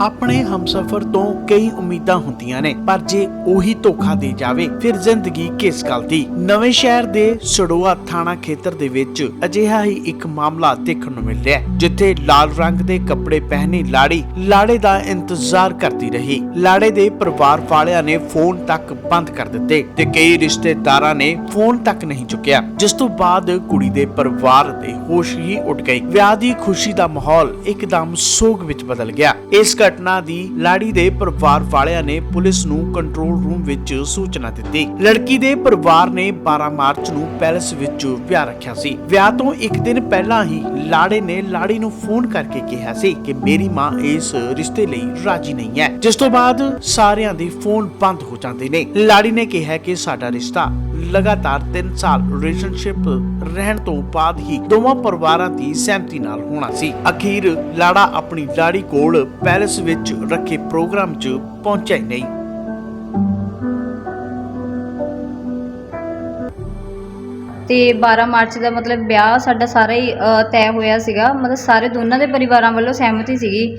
ਆਪਣੇ ਹਮਸਫਰ ਤੋਂ ਕਈ ਉਮੀਦਾਂ ਹੁੰਦੀਆਂ ਨੇ, ਪਰ ਜੇ ਉਹੀ ਧੋਖਾ ਦੇ ਜਾਵੇ, ਫਿਰ ਜ਼ਿੰਦਗੀ ਕਿਸ ਗੱਲ ਦੀ? ਨਵੇਂ ਸ਼ਹਿਰ ਦੇ ਸੜੋਆ ਥਾਣਾ ਖੇਤਰ ਦੇ ਵਿੱਚ ਅਜਿਹਾ ਹੀ ਇੱਕ ਮਾਮਲਾ ਦੇਖਣ ਨੂੰ ਮਿਲ ਰਿਹਾ ਹੈ, ਜਿੱਥੇ ਲਾਲ ਰੰਗ ਦੇ ਕੱਪੜੇ ਪਹਿਨੀ ਲਾੜੀ ਲਾੜੇ ਦਾ ਇੰਤਜ਼ਾਰ ਕਰਦੀ ਰਹੀ। ਲਾੜੇ ਦੇ ਪਰਿਵਾਰ ਵਾਲਿਆਂ ਨੇ ਫੋਨ ਤੱਕ ਬੰਦ ਕਰ ਦਿੱਤੇ ਤੇ ਕਈ ਰਿਸ਼ਤੇਦਾਰਾਂ ਨੇ ਫੋਨ ਤੱਕ ਨਹੀਂ ਚੁੱਕਿਆ, ਜਿਸ ਤੋਂ ਬਾਅਦ ਕੁੜੀ ਦੇ ਪਰਿਵਾਰ ਦੇ ਹੋਸ਼ ਹੀ ਉੱਡ ਗਏ। ਵਿਆਹ ਦੀ ਖੁਸ਼ੀ ਦਾ ਮਾਹੌਲ ਇੱਕਦਮ ਸੋਗ ਵਿੱਚ ਬਦਲ ਗਿਆ। ਇਸ ਘਟਨਾ ਦੀ ਲਾੜੀ ਦੇ ਪਰਿਵਾਰ ਵਾਲਿਆਂ ਨੇ ਪੁਲਿਸ ਨੂੰ ਕੰਟਰੋਲ ਰੂਮ ਵਿੱਚ ਸੂਚਨਾ ਦਿੱਤੀ। ਲੜਕੀ ਦੇ ਪਰਿਵਾਰ ਨੇ 12 ਮਾਰਚ ਨੂੰ ਪੈਲਸ ਵਿੱਚ ਵਿਆਹ ਰੱਖਿਆ ਸੀ। ਵਿਆਹ ਤੋਂ ਇੱਕ ਦਿਨ ਪਹਿਲਾਂ ਹੀ ਲਾੜੇ ਨੇ ਲਾੜੀ ਨੂੰ ਫੋਨ ਕਰਕੇ ਕਿਹਾ ਸੀ ਕਿ ਮੇਰੀ ਮਾਂ ਇਸ ਰਿਸ਼ਤੇ ਲਈ ਰਾਜੀ ਨਹੀਂ ਹੈ। ਜਿਸ ਤੋਂ ਬਾਅਦ ਸਾਰਿਆਂ ਦੇ ਫੋਨ ਬੰਦ ਹੋ ਜਾਂਦੇ ਨੇ। ਲਾੜੀ ਨੇ ਕਿਹਾ ਕਿ ਸਾਡਾ ਰਿਸ਼ਤਾ ਲਗਾਤਾਰ 3 ਸਾਲ ਰਿਲੇਸ਼ਨਸ਼ਿਪ ਰਹਿਣ ਤੋਂ ਬਾਅਦ ਹੀ ਦੋਵਾਂ ਪਰਿਵਾਰਾਂ ਦੀ ਸਹਿਮਤੀ ਨਾਲ ਹੋਣਾ ਸੀ। ਅਖੀਰ ਲਾੜਾ ਆਪਣੀ ਲਾੜੀ ਕੋਲ ਪੈਲਸ ਵਿੱਚ ਰੱਖੇ ਪ੍ਰੋਗਰਾਮ 'ਚ ਪਹੁੰਚਿਆ ਹੀ ਨਹੀਂ। ਤੇ 12 ਮਾਰਚ ਦਾ ਮਤਲਬ ਵਿਆਹ ਸਾਡਾ ਸਾਰਾ ਹੀ ਅ, ਤੈਅ ਹੋਇਆ ਸੀਗਾ। ਮਤਲਬ ਸਾਰੇ ਦੋਨਾਂ ਦੇ ਪਰਿਵਾਰਾਂ ਵੱਲੋਂ ਸਹਿਮਤੀ ਸੀਗੀ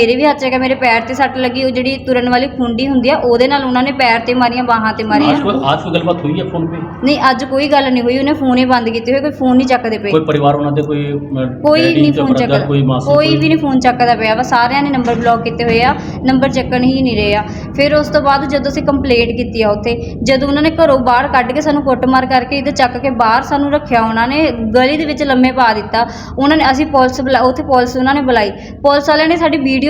ਵੀ ਹੱਥ 'ਚ ਹੈਗਾ ਮੇਰੇ ਪੈਰ ਤੇ ਸੱਟ ਲੱਗੀ ਉਹ ਜਿਹੜੀ ਤੁਰਨ ਵਾਲੀ ਖੁੰਡੀ ਹੁੰਦੀ ਆ ਉਹਦੇ ਨਾਲ ਉਹਨਾਂ ਨੇ ਪੈਰ ਤੇ ਮਾਰੀਆਂ ਬਾਹਾਂ ਤੇ ਮਾਰੀਆਂ आज कोई आज कोई गलबात हुई है फोन पे ਨਹੀਂ ਅੱਜ ਕੋਈ ਗੱਲ ਨਹੀਂ ਹੋਈ ਉਹਨੇ ਫੋਨ ਹੀ ਬੰਦ ਕੀਤੇ ਹੋਏ ਕੋਈ ਫੋਨ ਨਹੀਂ ਚੱਕਦੇ ਪਏ कोई परिवार होना दे कोई अ, ਕੋਈ डैडी, ਨਹੀਂ कोई ਫੋਨ brother, ਚੱਕਦਾ कोई मासी ਕੋਈ ਵੀ ਨਹੀਂ ਫੋਨ ਚੱਕਦਾ ਪਿਆ ਵਾ ਸਾਰਿਆਂ ਨੇ ਨੰਬਰ ਬਲੌਕ ਕੀਤੇ ਹੋਏ ਆ ਨੰਬਰ ਚੱਕਣ ਹੀ ਨਹੀਂ ਰਹੇ ਆ ਫਿਰ ਉਸ ਤੋਂ ਬਾਅਦ ਜਦੋਂ ਅਸੀਂ ਕੰਪਲੇਂਟ ਕੀਤੀ ਆ ਉੱਥੇ ਜਦੋਂ ਉਹਨਾਂ ਨੇ ਘਰੋਂ ਬਾਹਰ ਕੱਢ ਕੇ ਸਾਨੂੰ ਕੁੱਟਮਾਰ ਕਰਕੇ ਇਹਦੇ ਚੱਕ ਕੇ ਬਾਹਰ ਸਾਨੂੰ ਰੱਖਿਆ ਉਹਨਾਂ ਨੇ ਗਲੀ ਦੇ ਵਿੱਚ ਲੰਮੇ ਪਾ ਦਿੱਤਾ ਉਹਨਾਂ ਨੇ ਅਸੀਂ ਪੁਲਿਸ ਬੁਲਾ ਉੱਥੇ ਪੁਲਿਸ ਉਹਨਾਂ ਨੇ ਬੁਲਾਈ ਪੁਲਿਸ ਵਾਲਿਆਂ ਨੇ ਸਾਡੀ ਵੀਡੀਓ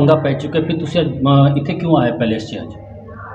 ਪੰਗਾ ਪੈ ਚੁੱਕਾ ਫਿਰ ਤੁਸੀਂ ਅੱਜ, ਅ, ਇੱਥੇ ਕਿਉਂ ਆਏ ਪੈਲੇਸ 'ਚ ਅੱਜ?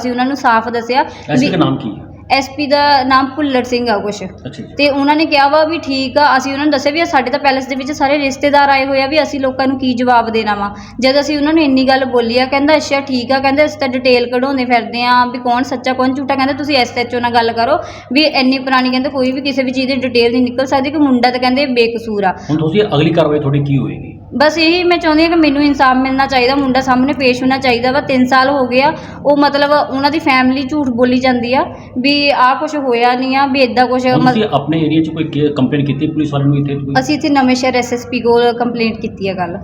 ਅਸੀਂ ਉਹਨਾਂ ਨੂੰ ਸਾਫ਼ ਦੱਸਿਆ ਐਸਪੀ ਦਾ ਨਾਮ ਕੀ ਹੈ? ਐਸਪੀ ਦਾ ਨਾਮ ਭੁੱਲਰ ਸਿੰਘ ਆ ਕੁਛ। ਅੱਛਾ ਜੀ। ਤੇ ਉਹਨਾਂ ਨੇ ਕਿਹਾ ਵਾ ਵੀ ਠੀਕ ਆ ਅਸੀਂ ਉਹਨਾਂ ਨੂੰ ਦੱਸਿਆ ਵੀ ਸਾਡੇ ਤਾਂ ਪੈਲਸ ਦੇ ਵਿੱਚ ਸਾਰੇ ਰਿਸ਼ਤੇਦਾਰ ਆਏ ਹੋਏ ਆ ਵੀ ਅਸੀਂ ਲੋਕਾਂ ਨੂੰ ਕੀ ਜਵਾਬ ਦੇਣਾ ਵਾ। ਜਦ ਅਸੀਂ ਉਹਨਾਂ ਨੂੰ ਇੰਨੀ ਗੱਲ ਬੋਲੀ ਆ ਕਹਿੰਦਾ ਅੱਛਾ ਠੀਕ ਆ ਕਹਿੰਦੇ ਅਸੀਂ ਤਾਂ ਡਿਟੇਲ ਕਢਾਉਂਦੇ ਫਿਰਦੇ ਆ ਵੀ ਕੌਣ ਸੱਚਾ ਕੌਣ ਝੂਠਾ ਕਹਿੰਦੇ ਤੁਸੀਂ ਐਸਐਚਓ ਨਾਲ ਗੱਲ ਕਰੋ ਵੀ ਇੰਨੀ ਪੁਰਾਣੀ ਕਹਿੰਦੇ ਕੋਈ ਵੀ ਕਿਸੇ ਵੀ ਚੀਜ਼ ਦੀ ਡਿਟੇਲ ਨਹੀਂ ਨਿਕਲ ਸਕਦੀ ਕਿ ਮੁੰਡਾ ਤਾਂ ਕਹਿੰਦੇ ਬੇਕਸੂਰ ਆ। ਹੁਣ ਤੁਸੀਂ ਅਗਲੀ ਕਾਰਵਾਈ ਤੁਹਾਡੀ ਕੀ ਹੋਏਗੀ? ਬਸ ਇਹੀ ਮੈਂ ਚਾਹੁੰਦੀ ਹਾਂ ਕਿ ਮੈਨੂੰ ਇਨਸਾਫ ਮਿਲਣਾ ਚਾਹੀਦਾ ਮੁੰਡਾ ਸਾਹਮਣੇ ਪੇਸ਼ ਹੋਣਾ ਚਾਹੀਦਾ ਵਾ। 3 ਸਾਲ ਹੋ ਗਏ ਆ ਉਹ ਮਤਲਬ ਉਹਨਾਂ ਦੀ ਫੈਮਿਲੀ ਝੂਠ ਬੋਲੀ ਜਾਂਦੀ ਆ ਵੀ ਆਹ ਕੁਝ ਹੋਇਆ ਨਹੀਂ ਆ ਵੀ ਇਦਾਂ ਕੁਝ ਹੁਣ ਤੁਸੀਂ ਆਪਣੇ ਏਰੀਆ 'ਚ ਕੋਈ ਕੰਪਲੇਂਟ ਕੀਤੀ ਪੁਲਿਸ ਵਾਲੇ ਨੂੰ ਇੱਥੇ ਕੋਈ? ਅਸੀਂ ਇੱਥੇ ਨਵੇਂ ਸ਼ਹਿਰ ਐਸਐਸਪੀ ਕੋਲ ਕੰਪਲੇਂਟ ਕੀਤੀ ਆ ਕੱਲ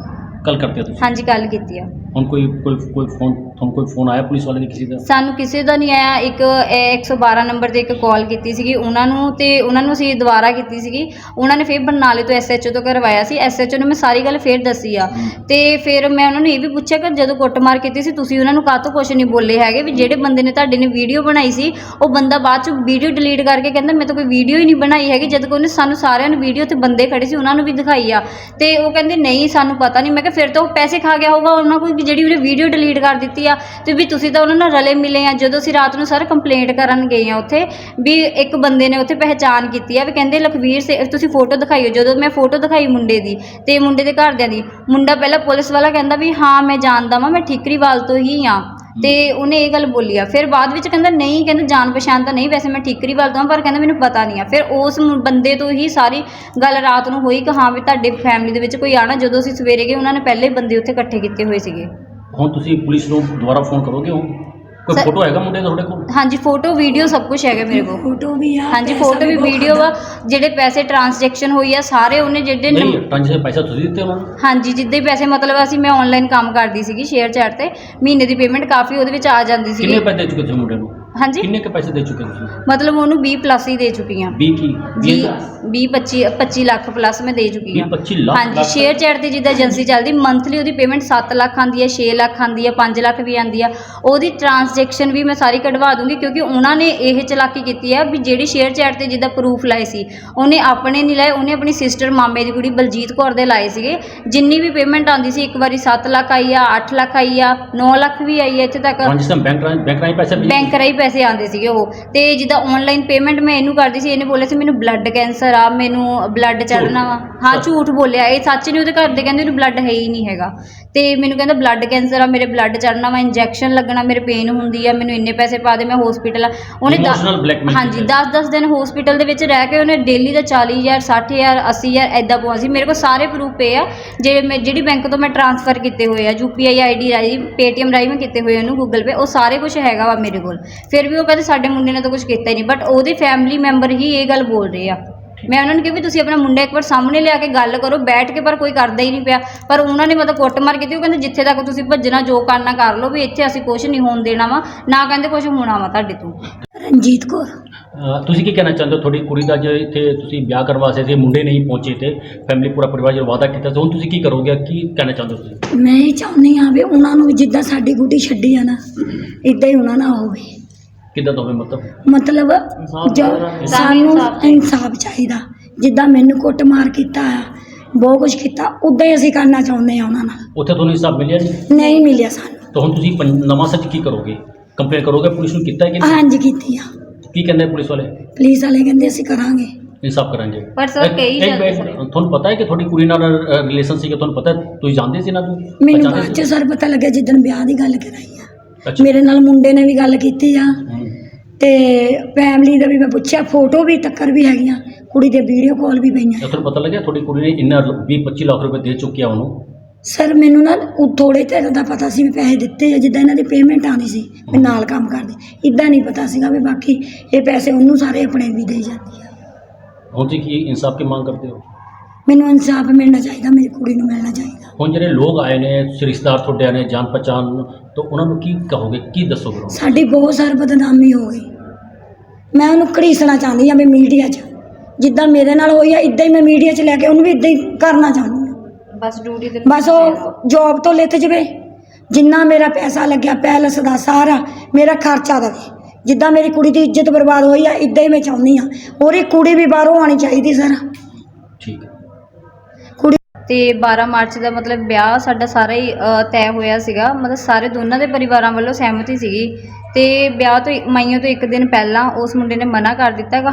ਕੱਲ ਕਰਦੇ ਹੋ ਤੁਸੀਂ। ਹਾਂਜੀ ਕੱਲ ਕੀਤੀ ਆ। ਹੁਣ ਕੋਈ ਕੋਈ ਕੋਈ ਫੋਨ ਤੁਹਾਨੂੰ ਕੋਈ ਫੋਨ ਆਇਆ ਪੁਲਿਸ ਵਾਲੇ ਨੇ ਕਿਸੇ ਦਾ? ਸਾਨੂੰ ਕਿਸੇ ਦਾ ਨਹੀਂ ਆਇਆ। ਇੱਕ ਇਹ 112 ਨੰਬਰ ਤੇ ਇੱਕ ਕਾਲ ਕੀਤੀ ਸੀਗੀ। ਉਹਨਾਂ ਨੂੰ ਤੇ ਉਹਨਾਂ ਨੂੰ ਅਸੀਂ ਦੁਬਾਰਾ ਕੀਤੀ ਸੀਗੀ। ਉਹਨਾਂ ਨੇ ਫਿਰ ਬਰਨਾਲੇ ਤੋਂ ਐਸਐਚਓ ਤੋਂ ਕਰਵਾਇਆ ਸੀ। ਐਸਐਚਓ ਨੂੰ ਮੈਂ ਸਾਰੀ ਗੱਲ ਫੇਰ ਦੱਸੀ ਆ। ਤੇ ਫਿਰ ਮੈਂ ਉਹਨਾਂ ਨੂੰ ਇਹ ਵੀ ਪੁੱਛਿਆ ਕਿ ਜਦੋਂ ਕੁੱਟਮਾਰ ਕੀਤੀ ਸੀ ਤੁਸੀਂ ਉਹਨਾਂ ਨੂੰ ਕਾਹਤੋਂ ਕੁਝ ਨਹੀਂ ਬੋਲੇ ਹੈਗੇ? ਵੀ ਜਿਹੜੇ ਬੰਦੇ ਨੇ ਤੁਹਾਡੇ ਨੇ ਵੀਡੀਓ ਬਣਾਈ ਸੀ ਉਹ ਬੰਦਾ ਬਾਅਦ ਚ ਵੀਡੀਓ ਡਿਲੀਟ ਕਰਕੇ ਕਹਿੰਦਾ ਮੈਂ ਤਾਂ ਕੋਈ ਵੀਡੀਓ ਹੀ ਨਹੀਂ ਬਣਾਈ ਹੈਗੀ। ਜਦ ਕਿ ਉਹਨੇ ਸਾਨੂੰ ਸਾਰਿਆਂ ਨੂੰ ਵੀਡੀਓ ਤੇ ਬੰਦੇ ਖੜੇ ਸੀ ਉਹਨਾਂ ਨੂੰ ਵੀ ਦਿਖਾਈ ਆ। ਤੇ ਉਹ ਕਹਿੰਦੇ ਨਹੀਂ ਸਾਨੂੰ ਪਤਾ ਨਹੀਂ। ਮੈਂ ਕਿਹਾ ਫਿਰ ਤਾਂ ਉਹ ਪੈਸੇ ਖਾ ਗਿਆ ਹੋਊਗਾ ਉਹਨਾਂ ਵੀ ਜਿਹੜੀ ਉਹਨੇ ਵੀਡੀਓ ਡਿਲੀਟ ਕਰ ਦਿੱਤੀ ਆ ਤੇ ਵੀ ਤੁਸੀਂ ਤਾਂ ਉਹਨਾਂ ਨਾਲ ਰਲੇ ਮਿਲੇ ਆ, ਜਦੋਂ ਅਸੀਂ ਰਾਤ ਨੂੰ ਸਰ ਕੰਪਲੇਂਟ ਕਰਨ ਗਏ ਆ ਉੱਥੇ, ਵੀ ਇੱਕ ਬੰਦੇ ਨੇ ਉੱਥੇ ਪਹਿਚਾਨ ਕੀਤੀ ਆ, ਵੀ ਕਹਿੰਦੇ ਲਖਵੀਰ ਸੇ, ਤੁਸੀਂ ਫੋਟੋ ਦਿਖਾਈਓ, ਜਦੋਂ ਮੈਂ ਫੋਟੋ ਦਿਖਾਈ ਮੁੰਡੇ ਦੀ ਤੇ ਮੁੰਡੇ ਦੇ ਘਰਦਿਆਂ ਦੀ, ਮੁੰਡਾ ਪਹਿਲਾਂ ਪੁਲਿਸ ਵਾਲਾ ਕਹਿੰਦਾ ਵੀ ਹਾਂ ਮੈਂ ਜਾਣਦਾ ਵਾਂ, ਮੈਂ ਠੀਕਰੀਵਾਲ ਤੋਂ ਹੀ ਆ। ਤੇ ਉਹਨੇ ਇਹ ਗੱਲ ਬੋਲੀ ਆ। ਫਿਰ ਬਾਅਦ ਵਿੱਚ ਕਹਿੰਦਾ ਨਹੀਂ ਕਹਿੰਦਾ ਜਾਣ ਪਛਾਣ ਤਾਂ ਨਹੀਂ ਵੈਸੇ ਮੈਂ ਠੀਕਰੀਵਾਲ ਤੋਂ ਹਾਂ, ਪਰ ਕਹਿੰਦਾ ਮੈਨੂੰ ਪਤਾ ਨਹੀਂ ਆ। ਫਿਰ ਉਸ ਮੁੰ- ਬੰਦੇ ਤੋਂ ਹੀ ਸਾਰੀ ਗੱਲ ਰਾਤ ਨੂੰ ਹੋਈ ਕਿ ਹਾਂ ਵੀ ਤੁਹਾਡੇ ਫੈਮਿਲੀ ਦੇ ਵਿੱਚ ਕੋਈ ਆਣਾ। ਜਦੋਂ ਅਸੀਂ ਸਵੇਰੇ ਗਏ ਉਹਨਾਂ ਨੇ ਪਹਿਲੇ ਹੀ ਬੰਦੇ ਉੱਥੇ ਇਕੱਠੇ ਕੀਤੇ ਹੋਏ ਸੀਗੇ। ਹੁਣ ਤੁਸੀਂ ਪੁਲਿਸ ਨੂੰ ਦੁਬਾਰਾ ਫੋਨ ਕਰੋਗੇ ਹੁਣ ਕੋਈ ਫੋਟੋ ਹੈਗਾ ਮੁੰਡੇ ਦਾ ਤੁਹਾਡੇ ਕੋਲ? ਹਾਂਜੀ ਫੋਟੋ ਵੀਡੀਓ ਸਭ ਕੁਝ ਹੈਗਾ ਮੇਰੇ ਕੋਲ। ਫੋਟੋ ਵੀ ਆ ਹਾਂਜੀ ਪੈਸਾ ਫੋਟੋ ਵੀ ਬਹੁਤ ਵੀਡੀਓ ਵਾ। ਜਿਹੜੇ ਪੈਸੇ ਟ੍ਰਾਂਜੈਕਸ਼ਨ ਹੋਈ ਆ ਸਾਰੇ ਉਹਨੇ ਜਿਹੜੇ ਨਹੀਂ ਨੰਬ- ਟ੍ਰਾਂਜੈਕਸ਼ਨ ਪੈਸਾ ਤੁਸੀਂ ਦਿੱਤੇ ਉਹਨਾਂ ਨੂੰ? ਹਾਂਜੀ ਜਿੱਦੇ ਪੈਸੇ ਮਤਲਬ ਅਸੀਂ ਮੈਂ ਆਨਲਾਈਨ ਕੰਮ ਕਰਦੀ ਸੀਗੀ ਸ਼ੇਅਰ ਚੈਟ ਤੇ ਮਹੀਨੇ ਦੀ ਪੇਮੈਂਟ ਕਾਫੀ ਉਹਦੇ ਵਿੱਚ ਆ ਜਾਂਦੀ ਕਿੰਨੇ ਸੀਗੀ ਪੈਸੇ ਦੇ ਚੁੱਕੇ ਤੁਸੀਂ ਮੁੰਡੇ ਨੂੰ? ਹਾਂਜੀ? ਕਿੰਨੇ ਕੇ ਪੈਸੇ ਦੇ ਚੁੱਕੇ ਤੁਸੀਂ? ਮਤਲਬ ਉਹਨੂੰ 20 ਪਲੱਸ ਹੀ ਦੇ ਚੁੱਕੀ ਆ 20 ਕੀ? 20 20 20 25 25 ਲੱਖ ਪਲੱਸ ਮੈਂ ਦੇ ਚੁੱਕੀ ਆ 25 ਲੱਖ ਹਾਂਜੀ ਲੱਖ। ਸ਼ੇਅਰ ਚੈਟ ਤੇ ਜਿੱਦਾਂ ਏਜੰਸੀ ਚੱਲਦੀ ਮੰਥਲੀ ਉਹਦੀ ਪੇਮੈਂਟ 7 ਲੱਖ ਆਂਦੀ ਹੈ 6 ਲੱਖ ਆਂਦੀ ਹੈ 5 ਲੱਖ ਵੀ ਆਂਦੀ ਆ ਉਹਦੀ ਟ੍ਰਾਂਜੈਕਸ਼ਨ ਵੀ ਮੈਂ ਸਾਰੀ ਕਢਵਾ ਦੂੰਗੀ ਕਿਉਂਕਿ ਉਹਨਾਂ ਨੇ ਇਹ ਚਲਾਕੀ ਕੀਤੀ ਆ ਵੀ ਜਿਹੜੀ ਸ਼ੇਅਰ ਚੈਟ ਤੇ ਜਿੱਦਾਂ ਪ੍ਰੂਫ ਲਾਏ ਸੀ ਉਹਨੇ ਆਪਣੇ ਨਹੀਂ ਲਾਏ ਉਹਨੇ ਆਪਣੀ ਸਿਸਟਰ ਮਾਮੇ ਦੀ ਕੁੜੀ ਬਲਜੀਤ ਕੌਰ ਦੇ ਲਾਏ ਸੀਗੇ। ਜਿੰਨੀ ਵੀ ਪੇਮੈਂਟ ਆਂਦੀ ਸੀ ਇੱਕ ਵਾਰੀ 7 ਲੱਖ ਆਈ ਆ 8 ਲੱਖ ਆਈ ਆ 9 ਲੱਖ ਵੀ ਆਈ ਆ ਇੱਥੇ ਤੱਕ। ਟ੍ਰਾਂਜੈਕਸ਼ਨ ਬੈਂਕ ਰਾਹੀਂ ਬੈਂਕ ਰਾਹੀਂ ਪੈਸੇ? ਬੈਂਕ ਰਾਹੀਂ ਪੈਸੇ ਆਉਂਦੇ ਸੀਗੇ ਉਹ। ਤੇ ਜਿੱਦਾਂ ਆਨਲਾਈਨ ਪੇਮੈਂਟ ਮੈਂ ਇਹਨੂੰ ਕਰਦੀ ਸੀ ਇਹਨੇ ਬੋਲਿਆ ਸੀ ਮੈਨੂੰ ਬਲੱਡ ਕੈਂਸਰ ਆ ਮੈਨੂੰ ਬਲੱਡ ਚੜਨਾ ਵਾ। ਹਾਂ। ਝੂਠ ਬੋਲਿਆ। ਇਹ ਸੱਚ ਨਹੀਂ ਉਹਦੇ ਘਰ ਦੇ ਕਹਿੰਦੇ ਇਹਨੂੰ ਬਲੱਡ ਹੈ ਹੀ ਨਹੀਂ ਹੈਗਾ। ਤੇ ਮੈਨੂੰ ਕਹਿੰਦਾ ਬਲੱਡ ਕੈਂਸਰ ਆ ਮੇਰੇ ਬਲੱਡ ਚੜਨਾ ਵਾ ਇੰਜੈਕਸ਼ਨ ਲੱਗਣਾ ਮੇਰੇ ਪੇਨ ਹੁੰਦੀ ਆ ਮੈਨੂੰ ਇੰਨੇ ਪੈਸੇ ਪਾ ਦੇ ਮੈਂ ਹਸਪੀਟਲ ਆ। ਉਹਨੇ ਦਸ- Emotional blackmail ਹਾਂਜੀ ਕੀਤਾ। 10-10 ਦਿਨ ਹਸਪੀਟਲ ਦੇ ਵਿੱਚ ਰਹਿ ਕੇ ਉਹਨੇ ਡੇਲੀ ਦਾ 40000 60000 80000 ਐਦਾਂ ਪਵਾ ਸੀ। ਮੇਰੇ ਕੋਲ ਸਾਰੇ ਪ੍ਰੂਫ ਪਏ ਆ ਜਿਹੜੇ ਮੈਂ ਜਿਹੜੀ ਬੈਂਕ ਤੋਂ ਮੈਂ ਟ੍ਰਾਂਸਫਰ ਕੀਤੇ ਹੋਏ ਆ ਯੂਪੀਆਈ ਆਈਡੀ ਰਾਹੀਂ ਪੇਟੀਐਮ ਰਾਹੀਂ ਮੈਂ ਕੀਤੇ ਹੋਏ ਆ ਉਹਨੂੰ ਗੂਗਲ ਪੇ ਉਹ ਸਾਰੇ ਕੁਝ ਹੈਗਾ ਵਾ ਮੇਰੇ ਕੋਲ। ਫਿਰ ਵੀ ਉਹ ਕਹਿੰਦੇ ਸਾਡੇ ਮੁੰਡੇ ਨੇ ਤਾਂ ਕੁਝ ਕੀਤਾ ਹੀ ਨਹੀਂ ਬਟ ਉਹਦੇ ਫੈਮਿਲੀ ਮੈਂਬਰ ਹੀ ਇਹ ਗੱਲ ਬੋਲ ਰਹੇ ਆ। ਮੈਂ ਉਹਨਾਂ ਨੂੰ ਕਿਹਾ ਵੀ ਤੁਸੀਂ ਆਪਣਾ ਮੁੰਡਾ ਇੱਕ ਵਾਰ ਸਾਹਮਣੇ ਲਿਆ ਕੇ ਗੱਲ ਕਰੋ ਬੈਠ ਕੇ ਪਰ ਕੋਈ ਕਰਦਾ ਹੀ ਨਹੀਂ ਪਿਆ। ਪਰ ਉਹਨਾਂ ਨੇ ਮਤਲਬ ਕੁੱਟਮਾਰ ਕੀਤੀ ਉਹ ਕਹਿੰਦੇ ਜਿੱਥੇ ਤੱਕ ਤੁਸੀਂ ਭੱਜਣਾ ਜੋ ਕਰਨਾ ਕਰ ਲਓ ਵੀ ਇੱਥੇ ਅਸੀਂ ਕੁਝ ਨਹੀਂ ਹੋਣ ਦੇਣਾ ਵਾ ਨਾ ਕਹਿੰਦੇ ਕੁਝ ਹੋਣਾ ਵਾ ਤੁਹਾਡੇ ਤੋਂ। ਰਣਜੀਤ ਕੌਰ। ਤੁਸੀਂ ਕੀ ਕਹਿਣਾ ਚਾਹੁੰਦੇ ਹੋ? ਤੁਹਾਡੀ ਕੁੜੀ ਦਾ ਜੇ ਇੱਥੇ ਤੁਸੀਂ ਵਿਆਹ ਕਰਵਾ ਸੀ ਮੁੰਡੇ ਨਹੀਂ ਪਹੁੰਚੇ ਤੇ ਫੈਮਿਲੀ ਪੂਰਾ ਪਰਿਵਾਰ ਜਦੋਂ ਵਾਅਦਾ ਕੀਤਾ ਸੀ ਹੁਣ ਤੁਸੀਂ ਕੀ ਕਰੋਗੇ? ਕੀ ਕਹਿਣਾ ਚਾਹੁੰਦੇ ਹੋ ਤੁਸੀਂ? ਮੈਂ ਇਹ ਚਾਹੁੰਦੀ ਹਾਂ ਵੀ ਉਹਨਾਂ ਨੂੰ ਜਿੱਦਾਂ ਸਾਡੀ ਗੁੱਡੀ ਛੱਡੀ ਆ ਨਾ ਇਦਾਂ ਹੀ ਉਹਨਾਂ ਨਾਲ ਹੋਵੇ। ਕਿੱਦਾਂ ਦਾ ਹੋਵੇ ਮਤਲਬ ਮਤਲਬ ਜੋ ਸਾਨੂੰ ਇਨਸਾਫ ਚਾਹੀਦਾ। ਜਿੱਦਾਂ ਮੈਨੂੰ ਕੁੱਟਮਾਰ ਕੀਤਾ ਆ ਬਹੁਤ ਕੁਝ ਕੀਤਾ ਉਦਾਂ ਹੀ ਅਸੀਂ ਕਰਨਾ ਚਾਹੁੰਦੇ ਆ ਉਹਨਾਂ ਨਾਲ। ਉੱਥੇ ਤੁਹਾਨੂੰ ਹਿਸਾਬ ਮਿਲਿਆ ਨਹੀਂ ਨਹੀਂ ਮਿਲਿਆ ਸਾਨੂੰ। ਤਾਂ ਹੁਣ ਤੁਸੀਂ ਪੰ- ਨਵਾਂ ਸੱਚ ਕੀ ਕਰੋਗੇ? ਕੰਪਲੇਨ ਕਰੋਗੇ? ਪੁਲਿਸ ਨੂੰ ਕੀਤਾ ਹੈ ਕਿ ਨਹੀਂ? ਹਾਂਜੀ ਕੀਤੀ ਆ। ਕੀ ਕਹਿੰਦੇ ਪੁਲਿਸ ਵਾਲੇ? ਪੁਲਿਸ ਵਾਲੇ ਕਹਿੰਦੇ ਅਸੀਂ ਕਰਾਂਗੇ। ਇਨਸਾਫ ਕਰਾਂਗੇ। ਪਰ ਸਰ ਇੱਕ- ਕਈ ਇੱਕ ਜਾਂਦੇ ਮਿੰਟ। ਤੁਹਾਨੂੰ ਪਤਾ ਹੈ ਕਿ ਤੁਹਾਡੀ ਕੁੜੀ ਨਾਲ ਰਿਲੇਸ਼ਨ ਸੀਗਾ? ਤੁਹਾਨੂੰ ਪਤਾ ਹੈ? ਤੁਸੀਂ ਜਾਣਦੇ ਸੀ ਨਾ? ਤੂੰ ਮੈਨੂੰ ਬਾਅਦ ਸੀ? ਚ ਸਰ ਪਤਾ ਲੱਗਿਆ ਜਿੱਦਣ ਵਿਆਹ ਦੀ ਗੱਲ ਕਰਾਈ ਆ। ਮੇਰੇ ਨਾਲ ਮੁੰਡੇ ਨੇ ਵੀ ਗੱਲ ਕੀਤੀ ਆ। ਹਮ। ਤੇ ਫੈਮਿਲੀ ਦਾ ਵੀ ਮੈਂ ਪੁੱਛਿਆ ਫੋਟੋ ਵੀ ਤੱਕਰ ਵੀ ਹੈਗੀਆਂ ਕੁੜੀ ਦੇ ਵੀਡੀਓ ਕਾਲ ਵੀ ਪਈਆਂ। ਤੁਹਾਨੂੰ ਪਤਾ ਲੱਗਿਆ ਤੁਹਾਡੀ ਕੁੜੀ ਨੇ ਇੰਨਾ 20 25 ਲੱਖ ਰੁਪਏ ਦੇ ਚੁੱਕਿਆ ਉਹਨੂੰ? ਸਰ ਮੈਨੂੰ ਨਾ ਉਹ ਥੋੜੇ ਚਿਰ ਦਾ ਪਤਾ ਸੀ ਵੀ ਪੈਸੇ ਦਿੱਤੇ ਆ ਜਿੱਦਾਂ ਇਹਨਾਂ ਦੀ ਪੇਮੈਂਟ ਆਉਂਦੀ ਸੀ ਮੈਂ ਨਾਲ ਕੰਮ ਕਰਦੀ। ਇਦਾਂ ਨਹੀਂ ਪਤਾ ਸੀਗਾ ਵੀ ਬਾਕੀ ਇਹ ਪੈਸੇ ਉਹਨੂੰ ਸਾਰੇ ਆਪਣੇ ਵੀ ਦੇ ਜਾਂਦੀ ਆ। ਹੁਣ ਤੁਸੀਂ ਕੀ ਇਨਸਾਫ ਦੀ ਮੰਗ ਕਰਦੇ ਹੋ? ਮੈਨੂੰ ਇਨਸਾਫ ਮਿਲਣਾ ਚਾਹੀਦਾ ਮੇਰੀ ਕੁੜੀ ਨੂੰ ਮਿਲਣਾ ਚਾਹੀਦਾ। ਹੁਣ ਜਿਹੜੇ ਲੋਕ ਆਏ ਨੇ ਰਿਸ਼ਤੇਦਾਰ ਤੁਹਾਡੇ ਨੇ ਜਾਣ ਪਛਾਣ ਤਾਂ ਉਹਨਾਂ ਨੂੰ ਕੀ ਕਹੋਗੇ ਕੀ ਦੱਸੋਗੇ ਉਹਨਾਂ ਨੂੰ? ਸਾਡੀ ਬਹੁਤ ਸਾਰ ਬਦਨਾਮੀ ਹੋ ਗਈ। ਮੈਂ ਉਹਨੂੰ ਘੜੀਸਣਾ ਚਾਹੁੰਦੀ ਆ ਵੀ ਮੀਡੀਆ 'ਚ। ਜਿੱਦਾਂ ਮੇਰੇ ਨਾਲ ਹੋਈ ਆ ਇਦਾਂ ਹੀ ਮੈਂ ਮੀਡੀਆ 'ਚ ਲੈ ਕੇ ਉਹਨੂੰ ਵੀ ਇਦਾਂ ਹੀ ਕਰਨਾ ਚਾਹੁੰਦੀ ਆ ਬਸ ਡਿਊਟੀ ਤੇ ਬਸ ਉਹ ਜੋਬ ਤੋਂ ਲਿੱਥ ਜਵੇ। ਜਿੰਨਾ ਮੇਰਾ ਪੈਸਾ ਲੱਗਿਆ ਪੈਲਸ ਦਾ ਸਾਰਾ ਮੇਰਾ ਖਰਚਾ ਦੇਵੇ ਜਿੱਦਾਂ ਮੇਰੀ ਕੁੜੀ ਦੀ ਇੱਜ਼ਤ ਬਰਬਾਦ ਹੋਈ ਆ ਇਦਾਂ ਹੀ ਮੈਂ ਚਾਹੁੰਦੀ ਆ ਔਰ ਇਹ ਕੁੜੀ ਵੀ ਬਾਹਰੋਂ ਆਣੀ ਚਾਹੀਦੀ ਸਰ। ਅਤੇ ਬਾਰ੍ਹਾਂ ਮਾਰਚ ਦਾ ਮਤਲਬ ਵਿਆਹ ਸਾਡਾ ਸਾਰਾ ਹੀ ਤੈਅ ਹੋਇਆ ਸੀਗਾ। ਮਤਲਬ ਸਾਰੇ ਦੋਨਾਂ ਦੇ ਪਰਿਵਾਰਾਂ ਵੱਲੋਂ ਸਹਿਮਤੀ ਸੀਗੀ। ਅਤੇ ਵਿਆਹ ਤੋਂ ਮਾਈਓ ਤੋਂ ਇੱਕ ਦਿਨ ਪਹਿਲਾਂ ਉਸ ਮੁੰਡੇ ਨੇ ਮਨ੍ਹਾ ਕਰ ਦਿੱਤਾ ਕਿ ਹਾਂ